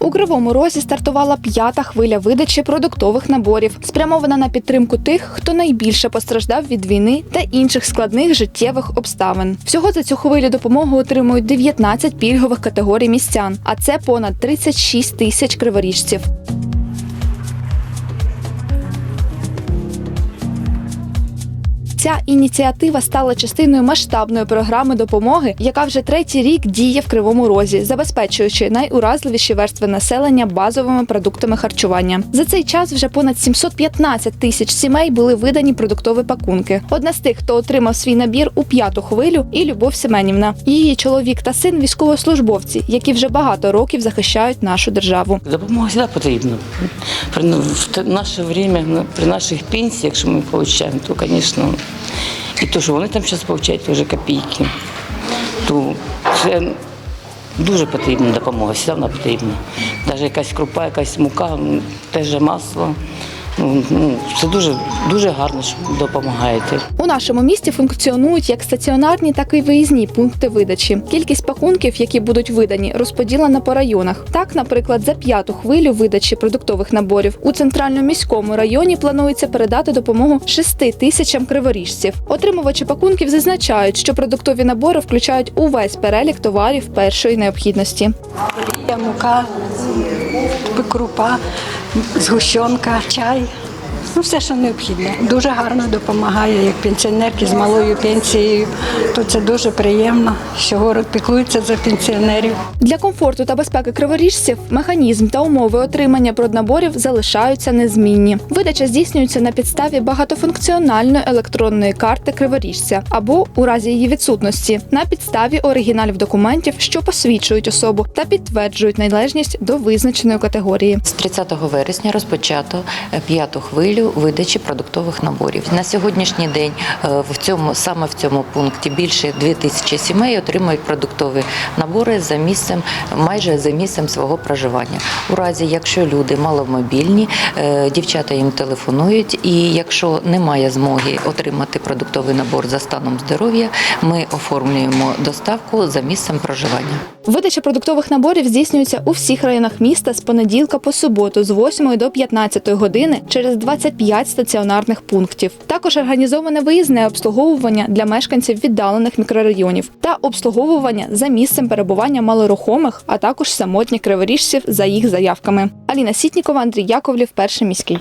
У Кривому Розі стартувала п'ята хвиля видачі продуктових наборів, спрямована на підтримку тих, хто найбільше постраждав від війни та інших складних життєвих обставин. Всього за цю хвилю допомогу отримують 19 пільгових категорій містян, а це понад 36 тисяч криворіжців. Ця ініціатива стала частиною масштабної програми допомоги, яка вже третій рік діє в Кривому Розі, забезпечуючи найуразливіші верстви населення базовими продуктами харчування. За цей час вже понад 715 тисяч сімей були видані продуктові пакунки. Одна з тих, хто отримав свій набір у п'яту хвилю, і Любов Семенівна. Її чоловік та син військовослужбовці, які вже багато років захищають нашу державу. Допомога завжди потрібна. При, наше время, при наших пенсіях, якщо ми отримуємо, то, звісно, і то, що вони там зараз получають вже копійки, то це дуже потрібна допомога, все вона потрібна. Навіть якась крупа, якась мука, теж масло. Ну, це дуже, дуже гарно, що допомагаєте. У нашому місті функціонують як стаціонарні, так і виїзні пункти видачі. Кількість пакунків, які будуть видані, розподілена по районах. Так, наприклад, за п'яту хвилю видачі продуктових наборів у центральному міському районі планується передати допомогу 6 тисячам криворіжців. Отримувачі пакунків зазначають, що продуктові набори включають увесь перелік товарів першої необхідності. Мука, крупа, згущенка, чай. Ну, все, що необхідне. Дуже гарно допомагає, як пенсіонерки з малою пенсією. То це дуже приємно, що город піклується за пенсіонерів. Для комфорту та безпеки криворіжців механізм та умови отримання проднаборів залишаються незмінні. Видача здійснюється на підставі багатофункціональної електронної карти криворіжця або у разі її відсутності на підставі оригіналів документів, що посвідчують особу та підтверджують належність до визначеної категорії. З 30 вересня розпочато е, п'яту хвилю видачі продуктових наборів. На сьогоднішній день е, в цьому саме в цьому пункті більше 2 тисячі сімей отримують продуктові набори за місцем, майже за місцем свого проживання. У разі, якщо люди маломобільні, е, дівчата їм телефонують, і якщо немає змоги отримати продуктовий набор за станом здоров'я, ми оформлюємо доставку за місцем проживання. Видача продуктових наборів здійснюється у всіх районах міста з понеділка по суботу з 8 до 15 години через 25 стаціонарних пунктів. Також організоване виїзне обслуговування для мешканців віддалених мікрорайонів та обслуговування за місцем перебування малорухомих, а також самотніх криворіжців за їх заявками. Аліна Сітнікова, Андрій Яковлів, перший міський.